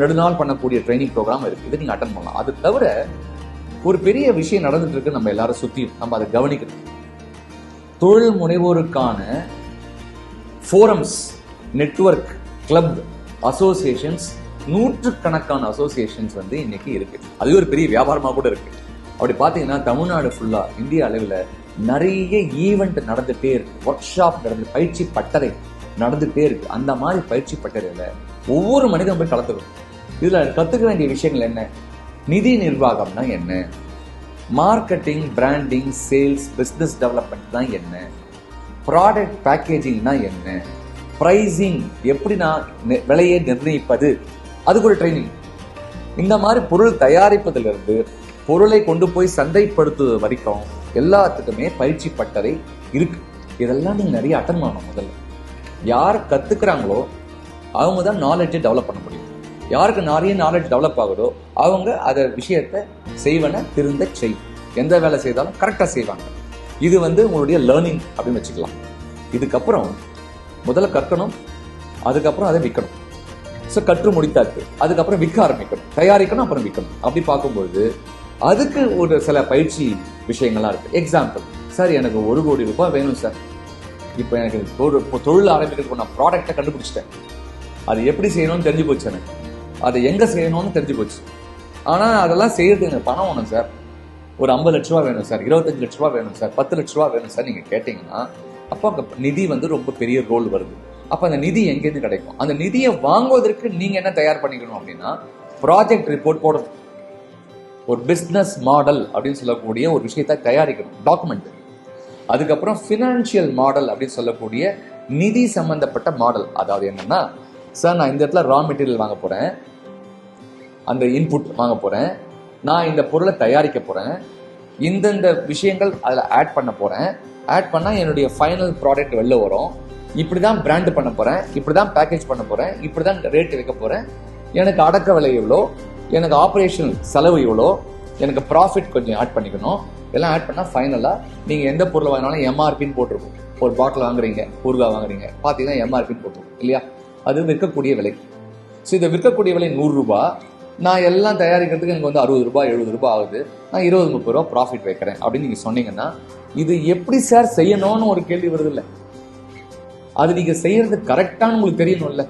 Speaker 1: நெடுநாள் பண்ணக்கூடிய ட்ரைனிங் ப்ரோக்ராம் இருக்குது இது நீங்கள் அட்டன் பண்ணலாம். அது தவிர ஒரு பெரிய விஷயம் நடந்துட்டு இருக்கு நம்ம எல்லாரும் சுற்றியும் நம்ம அதை கவனிக்கணும். தொழில் முனைவோருக்கான ஃபோரம்ஸ் நெட்வொர்க் கிளப் அசோசியேஷன்ஸ் நூற்றுக்கணக்கான அசோசியேஷன்ஸ் வந்து இன்னைக்கு இருக்கு. அது ஒரு பெரிய வியாபாரமாக கூட இருக்கு. அப்படி பார்த்தீங்கன்னா தமிழ்நாடு ஃபுல்லாக இந்திய அளவில் நிறைய ஈவெண்ட் நடந்துகிட்டே இருக்கு. ஒர்க் ஷாப் நடந்து பயிற்சி பட்டறை நடந்துகிட்டே இருக்கு. அந்த மாதிரி பயிற்சி பட்டறையில் ஒவ்வொரு மனிதனும் போய் கலந்துக்கணும். இதில் கற்றுக்க வேண்டிய விஷயங்கள் என்ன? நிதி நிர்வாகம்னா என்ன? Marketing branding sales business development தான் என்ன? ப்ராடக்ட் பேக்கேஜிங்னா என்ன? ப்ரைசிங் எப்படி நான் விலையை நிர்ணயிப்பது? அதுக்கு ஒரு ட்ரைனிங் இந்த மாதிரி பொருள் தயாரிப்பதிலிருந்து பொருளை கொண்டு போய் சந்தைப்படுத்துவது வரைக்கும் எல்லாத்துக்குமே பயிற்சி பட்டறை இருக்கு. இதெல்லாம் நீங்கள் நிறைய அட்டன் பண்ணணும் முதல்ல. யார் கற்றுக்குறாங்களோ அவங்க தான் நாலேஜை டெவலப் பண்ண முடியும். யாருக்கு நிறைய நாலேஜ் டெவலப் ஆகுதோ அவங்க அதை விஷயத்தை செய்வன திருந்த செய். எந்த வேலை செய்தாலும் கரெக்டாக செய்வாங்க. இது வந்து உங்களுடைய லேர்னிங் அப்படின்னு வச்சுக்கலாம். இதுக்கப்புறம் முதல்ல கற்கணும் அதுக்கப்புறம் அதை விற்கணும். ஸோ கற்று முடித்தாச்சு. அதுக்கப்புறம் விற்க ஆரம்பிக்கணும். தயாரிக்கணும் அப்புறம் விற்கணும். அப்படி பார்க்கும்பொழுது அதுக்கு ஒரு சில பயிற்சி விஷயங்கள்லாம் இருக்கு. எக்ஸாம்பிள் சார் எனக்கு ஒரு கோடி ரூபாய் வேணும் சார். இப்போ எனக்கு தொழில் இப்போ தொழில் ஆரம்பிக்கிறதுக்கு நான் ப்ராடக்டை கண்டுபிடிச்சிட்டேன். அது எப்படி செய்யணும்னு தெரிஞ்சு போச்சு எனக்கு. அதை எங்கே செய்யணும்னு தெரிஞ்சு போச்சு. ஆனால் அதெல்லாம் செய்யறது எனக்கு பணம் வேணும் சார். ஒரு ஐம்பது லட்ச ரூபா வேணும் சார். இருபத்தஞ்சு லட்ச ரூபா வேணும் சார். பத்து லட்ச ரூபா வேணும் சார். நீங்கள் கேட்டிங்கன்னா அப்போ அங்கே நிதி வந்து ரொம்ப பெரிய ரோல் வருது. அப்போ அந்த நிதி எங்கேருந்து கிடைக்கும்? அந்த நிதியை வாங்குவதற்கு நீங்கள் என்ன தயார் பண்ணிக்கணும் அப்படின்னா ப்ராஜெக்ட் ரிப்போர்ட் போடணும். ஒரு பிஸ்னஸ் மாடல் அப்படின்னு சொல்லக்கூடிய ஒரு விஷயத்தை தயாரிக்கணும். டாக்குமெண்ட் அதுக்கப்புறம் ஃபினான்ஷியல் மாடல் அப்படின்னு சொல்லக்கூடிய நிதி சம்பந்தப்பட்ட மாடல் அதாவது என்னன்னா சார் நான் இந்த இடத்துல ரா மெட்டீரியல் வாங்க போறேன். அந்த இன்புட் வாங்க போறேன். நான் இந்த பொருளை தயாரிக்க போறேன். இந்தந்த விஷயங்கள் அதில் ஆட் பண்ண போறேன். ஆட் பண்ணால் என்னுடைய ஃபைனல் ப்ராடக்ட் வெளில வரும். இப்படி தான் பிராண்ட் பண்ண போகிறேன் இப்படி தான் பேக்கேஜ் பண்ண போகிறேன் இப்படி தான் ரேட் வைக்க போகிறேன் எனக்கு அடக்க விலை எவ்வளோ? எனக்கு ஆப்ரேஷன் செலவு எவ்வளோ? எனக்கு ப்ராஃபிட் கொஞ்சம் ஆட் பண்ணிக்கணும். எல்லாம் ஆட் பண்ணால் ஃபைனலாக நீங்கள் எந்த பொருளை வாங்கினாலும் எம்ஆர்பின்னு போட்டிருக்கும். ஒரு பாட்டில் வாங்குறீங்க ஊறுகாய் வாங்குறீங்க. பார்த்தீங்கன்னா எம்ஆர்பின்னு போட்டிருக்கும் இல்லையா? அது விற்கக்கூடிய விலை. ஸோ இதை விற்கக்கூடிய விலை நூறுரூபா நான் எல்லாம் தயாரிக்கிறதுக்கு எனக்கு வந்து அறுபது ரூபாய் எழுபது ரூபாய் ஆகுது. நான் இருபது முப்பது ரூபா ப்ராஃபிட் வைக்கிறேன் அப்படின்னு நீங்கள் சொன்னீங்கன்னா இது எப்படி சார் செய்யணும்னு ஒரு கேள்வி வருது இல்லை அது நீங்கள் செய்யறது கரெக்டானு உங்களுக்கு தெரியணும்ல.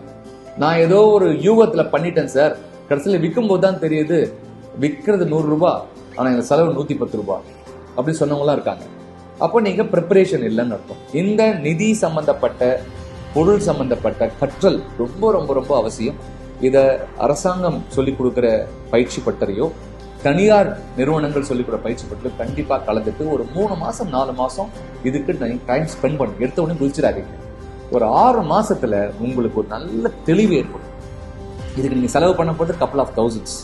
Speaker 1: நான் ஏதோ ஒரு யூகத்தில் பண்ணிட்டேன் சார் கடைசியில் விற்கும் போது தான் தெரியுது. விற்கிறது நூறுரூபா ஆனால் எங்கள் செலவு நூற்றி பத்து ரூபா அப்படி சொன்னவங்களாம் இருக்காங்க. அப்போ நீங்கள் ப்ரிப்பரேஷன் இல்லைன்னு அர்த்தம். இந்த நிதி சம்மந்தப்பட்ட பொருள் சம்மந்தப்பட்ட கற்றல் ரொம்ப ரொம்ப ரொம்ப அவசியம். இதை அரசாங்கம் சொல்லிக் கொடுக்குற பயிற்சி பட்டறையோ தனியார் நிறுவனங்கள் சொல்லிக் கொடுக்குற பயிற்சி பட்டறையோ கண்டிப்பாக கலந்துட்டு ஒரு மூணு மாதம் நாலு மாதம் இதுக்கு டைம் ஸ்பெண்ட் பண்ணி. எடுத்த உடனே குதிச்சிடாதீங்க ஒரு ஆறு மாசத்துல உங்களுக்கு ஒரு நல்ல தெளிவு ஏற்படும். இதுக்கு நீங்க செலவு பண்ண போது கப்பல் ஆஃப் தௌசண்ட்ஸ்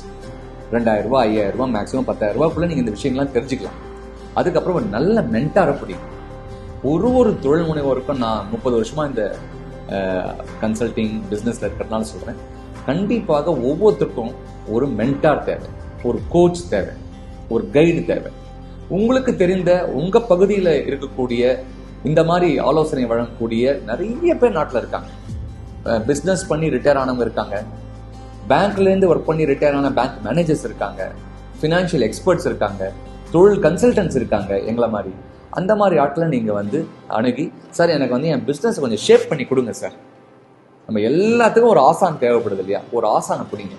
Speaker 1: ரெண்டாயிரம் ரூபாய் ஐயாயிரம் ரூபாய் மேக்ஸிமம் பத்தாயிரம் ரூபாய்க்குள்ள நீங்க இந்த விஷயங்கள்லாம் தெரிஞ்சுக்கலாம். அதுக்கப்புறம் ஒரு நல்ல மென்டாரை பிடிக்கும் ஒரு ஒரு தொழில் முனைவோருக்கும் நான் முப்பது வருஷமா இந்த கன்சல்டிங் பிஸ்னஸ்ல இருக்கிறதுனால சொல்றேன். கண்டிப்பாக ஒவ்வொருத்தருக்கும் ஒரு மென்டார் தேவை ஒரு கோச் தேவை ஒரு கைடு தேவை. உங்களுக்கு தெரிந்த உங்க பகுதியில் இருக்கக்கூடிய இந்த மாதிரி ஆலோசனை வழங்கக்கூடிய நிறைய பேர் நாட்டில் இருக்காங்க. பிஸ்னஸ் பண்ணி ரிட்டையர் ஆனவங்க இருக்காங்க. பேங்க்லேருந்து ஒர்க் பண்ணி ரிட்டையர் ஆன பேங்க் மேனேஜர்ஸ் இருக்காங்க. ஃபினான்ஷியல் எக்ஸ்பர்ட்ஸ் இருக்காங்க. தொழில் கன்சல்டன்ஸ் இருக்காங்க எங்களை மாதிரி. அந்த மாதிரி ஆட்களை நீங்கள் வந்து அணுகி சார் எனக்கு வந்து என் பிஸ்னஸ் கொஞ்சம் ஷேப் பண்ணி கொடுங்க சார். நம்ம எல்லாத்துக்கும் ஒரு ஆசான் தேவைப்படுது இல்லையா? ஒரு ஆசானை பிடிங்க.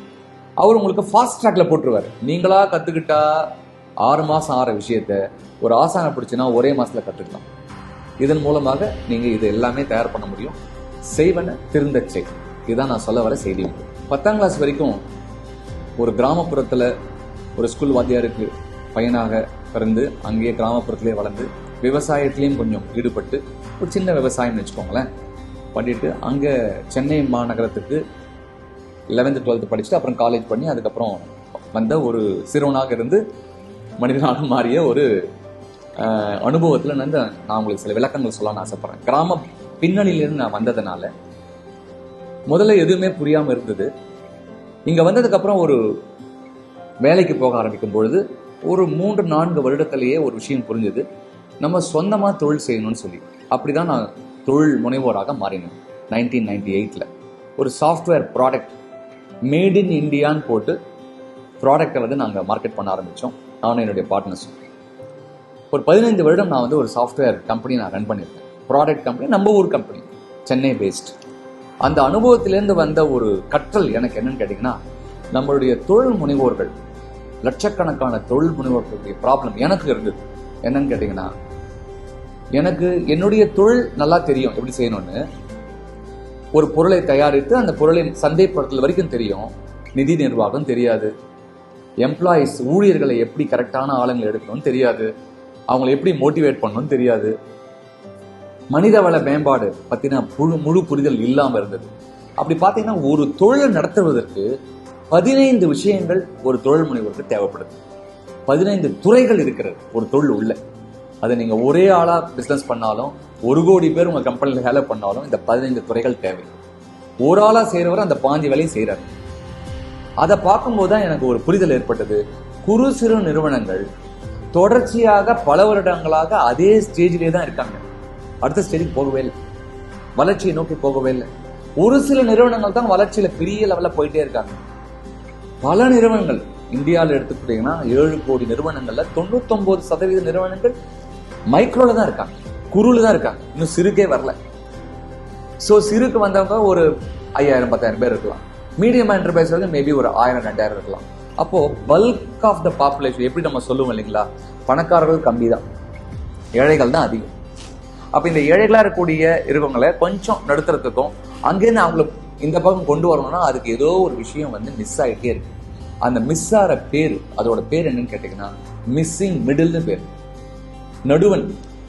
Speaker 1: அவர் உங்களுக்கு ஃபாஸ்ட் ட்ராக்ல போட்டுருவாரு. நீங்களா கற்றுக்கிட்டா ஆறு மாதம் ஆற விஷயத்த ஒரு ஆசானை பிடிச்சின்னா ஒரே மாசத்துல கத்துக்கலாம். இதன் மூலமாக நீங்க இது எல்லாமே தயார் பண்ண முடியும். செய்வன திருந்த செய். இதுதான் நான் சொல்ல வர செய்தி. பத்தாம் கிளாஸ் வரைக்கும் ஒரு கிராமப்புறத்துல ஒரு ஸ்கூல் வாத்தியாருக்கு பையனாக பிறந்து அங்கேயே கிராமப்புறத்திலே வளர்ந்து விவசாயத்திலையும் கொஞ்சம் ஈடுபட்டு ஒரு சின்ன விவசாயம்னு வச்சுக்கோங்களேன். பண்ணிவிட்டு அங்கே சென்னை மாநகரத்துக்கு லெவன்த்து டுவெல்த்து படிச்சுட்டு அப்புறம் காலேஜ் பண்ணி அதுக்கப்புறம் வந்த ஒரு சிறுவனாக இருந்து மனிதனாக மாறிய ஒரு அனுபவத்தில் நான் நான் உங்களுக்கு சில விளக்கங்கள் சொல்லலாம்னு ஆசைப்பட்றேன். கிராம பின்னணியிலேருந்து நான் வந்ததுனால முதல்ல எதுவுமே புரியாமல் இருந்தது. இங்கே வந்ததுக்கப்புறம் ஒரு வேலைக்கு போக ஆரம்பிக்கும் பொழுது ஒரு மூன்று நான்கு வருடத்திலேயே ஒரு விஷயம் புரிஞ்சுது. நம்ம சொந்தமாக தொழில் செய்யணும்னு சொல்லி. அப்படிதான் நான் தொழில் முனைவோராக மாறினேன் நைன்டீன் நைன்டி எயிட்ல ஒரு சாஃப்ட்வேர் ப்ராடக்ட் மேட் இன் இண்டியான்னு போட்டு ப்ராடக்டை வந்து நாங்கள் மார்க்கெட் பண்ண ஆரம்பித்தோம் நானும் என்னுடைய பார்ட்னர்ஸ் ஒரு பதினைந்து வருடம் நான் வந்து ஒரு சாஃப்ட்வேர் கம்பெனி நான் ரன் பண்ணியிருக்கேன். ப்ராடக்ட் கம்பெனி நம்ம ஊர் கம்பெனி சென்னை பேஸ்ட் அந்த அனுபவத்திலேருந்து வந்த ஒரு கற்றல் எனக்கு என்னன்னு கேட்டிங்கன்னா நம்மளுடைய தொழில் முனைவோர்கள் லட்சக்கணக்கான தொழில் முனைவோர்களுடைய ப்ராப்ளம் எனக்கு இருந்தது. என்னன்னு கேட்டிங்கன்னா எனக்கு என்னுடைய தொழில் நல்லா தெரியும் எப்படி செய்யணும்னு. ஒரு பொருளை தயாரித்து அந்த பொருளை சந்தைப்படுத்தல் வரைக்கும் தெரியும். நிதி நிர்வாகம் தெரியாது. எம்ப்ளாயிஸ் ஊழியர்களை எப்படி கரெக்டான ஆளுங்களை எடுக்கணும்னு தெரியாது. அவங்களை எப்படி மோட்டிவேட் பண்ணணும்னு தெரியாது. மனிதவள மேம்பாடு பத்தின முழு முழு புரிதல் இல்லாமல் இருந்தது. அப்படி பார்த்தீங்கன்னா ஒரு தொழிலை நடத்துவதற்கு பதினைந்து விஷயங்கள் ஒரு தொழில் முனைவருக்கு தேவைப்படுது. பதினைந்து துறைகள் இருக்கிறது. ஒரு தொழில் உள்ள. அதை நீங்கள் ஒரே ஆளாக பிஸ்னஸ் பண்ணாலும் ஒரு கோடி பேர் உங்கள் கம்பெனியில் வேலை பண்ணாலும் இந்த பதினைந்து துறைகள் தேவை. ஒரு ஆளாக செய்கிறவர் அந்த பாஞ்சு வேலையும் செய்கிறார் அதை பார்க்கும்போது தான் எனக்கு ஒரு புரிதல் ஏற்பட்டது. குறு சிறு நிறுவனங்கள் தொடர்ச்சியாக பல வருடங்களாக அதே ஸ்டேஜிலே தான் இருக்காங்க. அடுத்த ஸ்டேஜுக்கு போகவே இல்லை. வளர்ச்சியை நோக்கி போகவே இல்லை. ஒரு சில நிறுவனங்கள் தான் வளர்ச்சியில் பெரிய லெவலில் போயிட்டே இருக்காங்க. பல நிறுவனங்கள் இந்தியாவில் எடுத்துக்கிட்டீங்கன்னா ஏழு கோடி நிறுவனங்கள்ல தொண்ணூத்தொன்பது சதவீத நிறுவனங்கள் மைக்ரோல தான் இருக்காங்க குறுல தான் இருக்காங்க இன்னும் சிறுக்கே வரல. ஸோ சிறுக்கு வந்தவங்க ஒரு ஐயாயிரம் பத்தாயிரம் பேர் இருக்கலாம். மீடியம் என்டர்பிரைஸ் வந்து மேபி ஒரு ஆயிரம் ரெண்டாயிரம் இருக்கலாம். அப்போ பல்க் ஆஃப் த பாப்புலேஷன் எப்படி நம்ம சொல்லுவோம் இல்லைங்களா? பணக்காரர்கள் கம்மி தான். ஏழைகள் தான் அதிகம். அப்ப இந்த ஏழைகளா இருக்கக்கூடிய இருக்கவங்களை கொஞ்சம் நடுத்தரத்துக்கும் அங்கேருந்து அவங்கள இந்த பக்கம் கொண்டு வரணும்னா அதுக்கு ஏதோ ஒரு விஷயம் வந்து மிஸ் ஆகிட்டே இருக்கு. அந்த மிஸ் ஆகிற பேர் அதோட பேர் என்னன்னு கேட்டிங்கன்னா மிஸ்ஸிங் மிடில்னு பேர். நடுவன்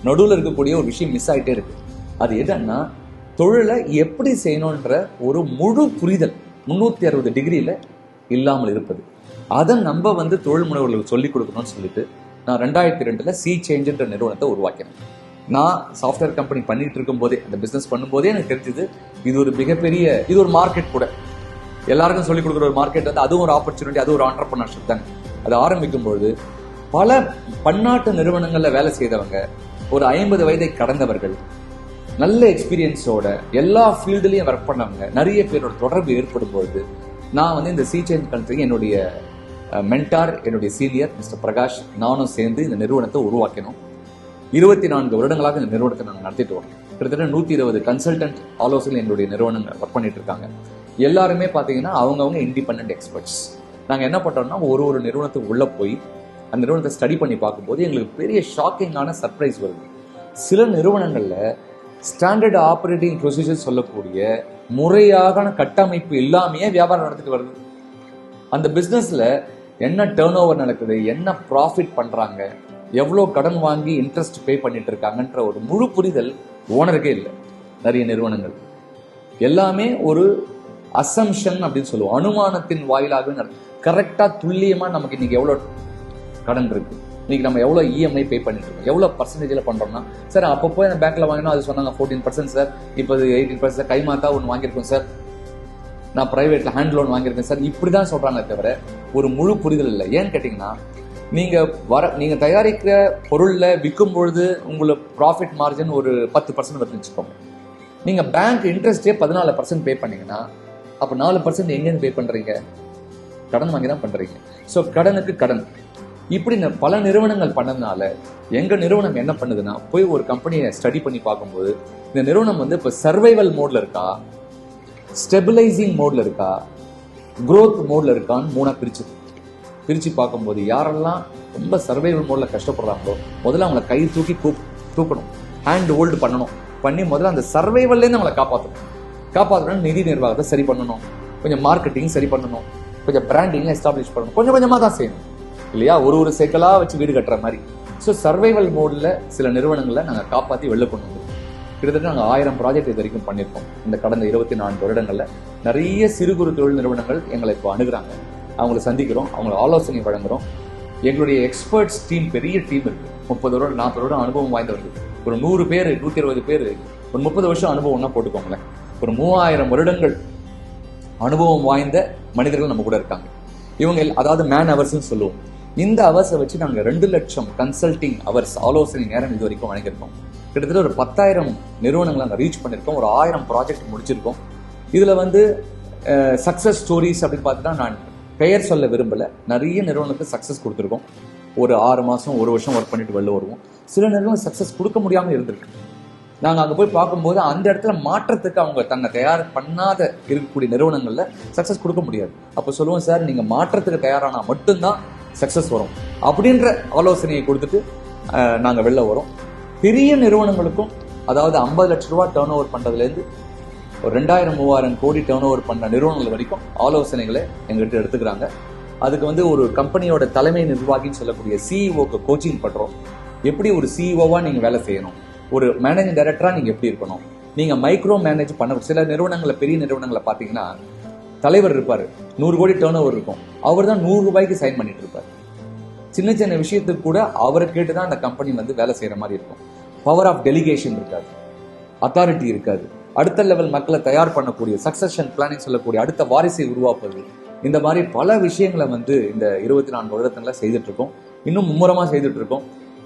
Speaker 1: நடுவில் இருக்கக்கூடிய ஒரு விஷயம் மிஸ் ஆகிட்டே இருக்கு. அது எதுன்னா தொழிலை எப்படி செய்யணுன்ற ஒரு முழு புரிதல் முந்நூற்றி அறுபது டிகிரியில் இல்லாமல் இருப்பது. அதை நம்ம வந்து தொழில் முனைவர்களுக்கு சொல்லிக் கொடுக்கணும்னு சொல்லிட்டு நான் ரெண்டாயிரத்தி ரெண்டில் சி சேஞ்சுன்ற நிறுவனத்தை உருவாக்கினேன். நான் சாஃப்ட்வேர் கம்பெனி பண்ணிட்டு இருக்கும் போதே அந்த பிசினஸ் பண்ணும்போதே எனக்கு தெரிஞ்சது இது ஒரு மிகப்பெரிய இது ஒரு மார்க்கெட் கூட. எல்லாருக்கும் சொல்லிக் கொடுக்குற ஒரு மார்க்கெட் வந்து அதுவும் ஒரு ஆப்பர்ச்சுனிட்டி அது ஒரு ஆண்டர்பனர்ஷிப் தானே. அது ஆரம்பிக்கும் பொழுது பல பன்னாட்டு நிறுவனங்கள்ல வேலை செய்தவங்க ஒரு ஐம்பது வயதை கடந்தவர்கள் நல்ல எக்ஸ்பீரியன்ஸோட எல்லா ஃபீல்டுலையும் ஒர்க் பண்ணவங்க நிறைய பேரோட தொடர்பு ஏற்படும் பொழுது நான் வந்து இந்த சி சேஞ்ச் கண்ட்ரி என்னுடைய மென்டார் என்னுடைய சீனியர் மிஸ்டர் பிரகாஷ் நானும் சேர்ந்து இந்த நிறுவனத்தை உருவாக்கினோம். இருபத்தி நான்கு வருடங்களாக இந்த நிறுவனத்தை நாங்கள் நடத்திட்டு வரோம். கிட்டத்தட்ட நூற்றி இருபது கன்சல்டன்ட் ஆலோசனை என்னுடைய நிறுவனங்கள் ஒர்க் பண்ணிட்டு இருக்காங்க. எல்லாருமே பார்த்தீங்கன்னா அவங்கவுங்க இண்டிபெண்ட் எக்ஸ்பர்ட்ஸ் நாங்கள் என்ன பண்ணுறோம்னா ஒரு ஒரு நிறுவனத்துக்கு உள்ளே போய் அந்த நிறுவனத்தை ஸ்டடி பண்ணி பார்க்கும்போது எங்களுக்கு பெரிய ஷாக்கிங்கான சர்ப்ரைஸ் வருது. சில நிறுவனங்களில் ஸ்டாண்டர்ட் ஆப்ரேட்டிங் ப்ரொசீஜர் சொல்லக்கூடிய முறையான கட்டமைப்பு இல்லாமையே வியாபாரம் நடத்திட்டு வருது. அந்த பிஸ்னஸில் என்ன டேர்ன் ஓவர் நடக்குது என்ன ப்ராஃபிட் பண்ணுறாங்க எவ்வளோ கடன் வாங்கி இன்ட்ரெஸ்ட் பே பண்ணிட்டு இருக்காங்கன்ற ஒரு முழு புரிதல் ஓனருக்கே இல்லை. நிறைய நிறுவனங்கள். எல்லாமே ஒரு அசம்ஷன் அப்படின்னு சொல்லுவோம். அனுமானத்தின் வாயிலாகவும் கரெக்டாக துல்லியமாக நமக்கு இன்னைக்கு எவ்வளோ கடன் இருக்கு. இன்னைக்கு நம்ம எவ்வளோ இஎம்ஐ பே பண்ணிட்டு இருக்கோம். எவ்வளோ பர்சன்டேஜில் பண்றோம்னா சார் அப்பப்போ நான் பேங்க்ல வாங்கினோம் அது சொன்னாங்க ஃபோர்டீன் பர்சன்ட் சார் இப்போ அது எயிட்டீன் பர்சன்ட் கைமாத்தா ஒன்று வாங்கியிருக்கோம் சார் நான் பிரைவேட்ல ஹேண்ட் லோன் வாங்கியிருக்கேன் சார் இப்படிதான் சொல்றாங்க தவிர ஒரு முழு புரிதல் இல்லை. ஏன்னு கேட்டீங்கன்னா நீங்க வர நீங்க தயாரிக்கிற பொருள்ல விற்கும் பொழுது உங்களுக்கு ப்ராஃபிட் மார்ஜின் ஒரு பத்து பர்சன்ட் வருதுன்னு வச்சுக்கோங்க. நீங்க பேங்க் இன்ட்ரெஸ்டே பதினாலு பர்சன்ட் பே பண்ணீங்கன்னா அப்ப நாலு பர்சன்ட் எங்கேருந்து பே பண்றீங்க? கடன் வாங்கி தான் பண்றீங்க. ஸோ கடனுக்கு கடன். இப்படி பல நிறுவனங்கள் பண்ணதுனால எங்க நிறுவனம் என்ன பண்ணுதுன்னா போய் ஒரு கம்பெனியை ஸ்டடி பண்ணி பார்க்கும்போது இந்த நிறுவனம் வந்து இப்போ சர்வைவல் மோட்ல இருக்கா? ஸ்டெபிளைசிங் மோட்ல இருக்கா? குரோத் மோட்ல இருக்கான்னு மூணா பிரிச்சு பிரிச்சு பார்க்கும்போது யாரெல்லாம் ரொம்ப சர்வைவல் மோட்ல கஷ்டப்படுறாங்களோ முதல்ல அவங்கள கை தூக்கி கூப் தூக்கணும். ஹேண்ட் ஹோல்டு பண்ணணும். பண்ணி முதல்ல அந்த சர்வைவல்லேருந்து அவங்கள காப்பாற்றணும் காப்பாற்றணும் நிதி நிர்வாகத்தை சரி பண்ணணும். கொஞ்சம் மார்க்கெட்டிங் சரி பண்ணணும். கொஞ்சம் பிராண்டிங் எஸ்டாப்ளிஷ் பண்ணணும். கொஞ்சம் கொஞ்சமாக தான் செய்யணும். இல்லையா? ஒரு ஒரு சைக்கிளா வச்சு வீடு கட்டுற மாதிரி. ஸோ சர்வைவல் மோட்ல சில நிறுவனங்களை நாங்கள் காப்பாற்றி வெளில கொண்டு வந்தோம் கிட்டத்தட்ட நாங்கள் ஆயிரம் ப்ராஜெக்ட் இது வரைக்கும் பண்ணியிருக்கோம் இந்த கடந்த இருபத்தி நான்கு வருடங்களில் நிறைய சிறு குறு தொழில் நிறுவனங்கள் எங்களை இப்போ அணுகிறாங்க. அவங்கள சந்திக்கிறோம் அவங்களை ஆலோசனை வழங்குறோம். எங்களுடைய எக்ஸ்பர்ட்ஸ் டீம் பெரிய டீம் இருக்கு. முப்பது வருடம் நாற்பது வருடம் அனுபவம் வாய்ந்தவர்கள். ஒரு நூறு பேர் நூற்றி இருபது பேர் ஒரு முப்பது வருஷம் அனுபவம்னா போட்டுக்கோங்களேன். ஒரு மூவாயிரம் வருடங்கள் அனுபவம் வாய்ந்த மனிதர்கள் நம்ம கூட இருக்காங்க. இவங்க எல்- அதாவது மேன் அவர்ஸ்ன்னு சொல்லுவோம். இந்த ஹவர்ஸை வச்சு நாங்கள் ரெண்டு லட்சம் கன்சல்டிங் ஹவர்ஸ் ஆலோசனை நேரம் இது வரைக்கும் வழங்கியிருக்கோம். கிட்டத்தட்ட ஒரு பத்தாயிரம் நிறுவனங்களை நாங்கள் ரீச் பண்ணியிருக்கோம். ஒரு ஆயிரம் ப்ராஜெக்ட் முடிச்சிருக்கோம். இதில் வந்து சக்ஸஸ் ஸ்டோரிஸ் அப்படின்னு பார்த்துட்டா நான் பெயர் சொல்ல விரும்பல. நிறைய நிறுவனத்துக்கு சக்ஸஸ் கொடுத்துருக்கோம். ஒரு ஆறு மாதம் ஒரு வருஷம் ஒர்க் பண்ணிட்டு வெளில வருவோம். சில நிறுவனம் சக்ஸஸ் கொடுக்க முடியாமல் இருந்திருக்கு. நாங்கள் அங்கே போய் பார்க்கும்போது அந்த இடத்துல மாற்றத்துக்கு அவங்க தன்னை தயார் பண்ணாத இருக்கக்கூடிய நிறுவனங்களில் சக்ஸஸ் கொடுக்க முடியாது. அப்போ சொல்லுவோம் சார் நீங்கள் மாற்றத்துக்கு தயாரானால் மட்டும்தான் சக்சஸ் வரும். அப்படின்ற ஆலோசனையை கொடுத்துட்டு நாங்கள் வெளில வரோம். பெரிய நிறுவனங்களுக்கும் அதாவது ஐம்பது லட்ச ரூபா டேர்ன் ஓவர் பண்ணுறதுலேருந்து ஒரு ரெண்டாயிரம் மூவாயிரம் கோடி டேர்ன் ஓவர் பண்ண நிறுவனங்கள் வரைக்கும் ஆலோசனைகளை எங்ககிட்ட எடுத்துக்கிறாங்க. அதுக்கு வந்து ஒரு கம்பெனியோட தலைமை நிர்வாகின்னு சொல்லக்கூடிய சிஇஓக்கு கோச்சிங் பண்ணுறோம் எப்படி ஒரு சிஇஓவாக நீங்கள் வேலை செய்யணும்? ஒரு மேனேஜிங் டைரக்டராக நீங்கள் எப்படி இருக்கணும்? நீங்கள் மைக்ரோ மேனேஜ் பண்ண சில நிறுவனங்களை பெரிய நிறுவனங்களை பார்த்தீங்கன்னா தலைவர் இருப்பார். நூறு கோடி டேர்ன் ஓவர் இருக்கும். அவர் தான் நூறு ரூபாய்க்கு சைன் பண்ணிட்டு இருப்பார் சின்ன சின்ன விஷயத்துக்கு கூட அவரை கேட்டு தான் அந்த கம்பெனி வந்து வேலை செய்கிற மாதிரி இருக்கும். பவர் ஆஃப் டெலிகேஷன் இருக்காது. அத்தாரிட்டி இருக்காது. அடுத்த லெவல் மக்களை தயார் பண்ணக்கூடிய சக்சஷன் பிளானிங் சொல்லக்கூடிய அடுத்த வாரிசை உருவாக்குவது. இந்த மாதிரி பல விஷயங்களை வந்து இந்த இருபத்தி நான்கு வருடத்துல செய்துட்டு இருக்கோம் இன்னும் மும்முரமாக செய்துட்டு இருக்கோம்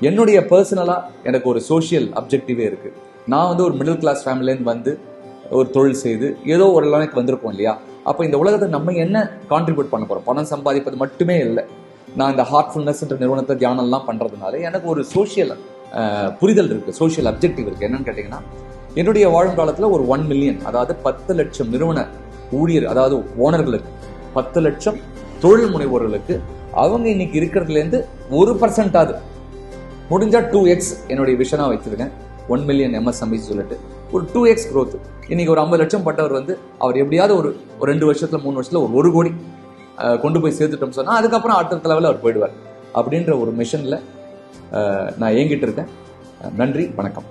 Speaker 1: என்னுடைய பர்சனலாக எனக்கு ஒரு சோஷியல் அப்ஜெக்டிவே இருக்கு. நான் வந்து ஒரு மிடில் கிளாஸ் ஃபேமிலியிலேருந்து வந்து ஒரு தொழில் செய்து ஏதோ ஒரு லெவலுக்கு வந்திருப்போம் இல்லையா? அப்போ இந்த உலகத்தை நம்ம என்ன கான்ட்ரிபியூட் பண்ண போறோம்? பணம் சம்பாதிப்பது மட்டுமே இல்லை. நான் இந்த ஹார்ட்ஃபுல்னஸ்ன்ற நிறுவனத்தை தியானம்லாம் பண்றதுனால எனக்கு ஒரு சோஷியல் புரிதல் இருக்கு. சோஷியல் அப்ஜெக்டிவ் இருக்கு. என்னன்னு கேட்டிங்கன்னா என்னுடைய வாழும் காலத்தில் ஒரு ஒன் மில்லியன் அதாவது பத்து லட்சம் நிறுவன ஊழியர் அதாவது ஓனர்களுக்கு பத்து லட்சம் தொழில் முனைவோர்களுக்கு அவங்க இன்னைக்கு இருக்கிறதுலேருந்து ஒரு பர்சன்டாவது முடிஞ்சா டூ எக்ஸ் என்னுடைய விஷனா வச்சிருக்கேன் ஒன் மில்லியன் எம்எஸ்எம்இ சொல்லிட்டு. ஒரு டூ எக்ஸ் க்ரோத் இன்னைக்கு ஒரு ஐம்பது லட்சம் பட்டவர் வந்து அவர் எப்படியாவது ஒரு ஒரு ரெண்டு வருஷத்துல மூணு வருஷத்துல ஒரு ஒரு கோடி கொண்டு போய் சேர்த்துட்டோம் சொன்னால் அதுக்கப்புறம் அடுத்த லெவலில் அவர் போயிடுவார். அப்படின்ற ஒரு மிஷனில் நான் இயங்கிட்டு இருக்கேன். நன்றி வணக்கம்.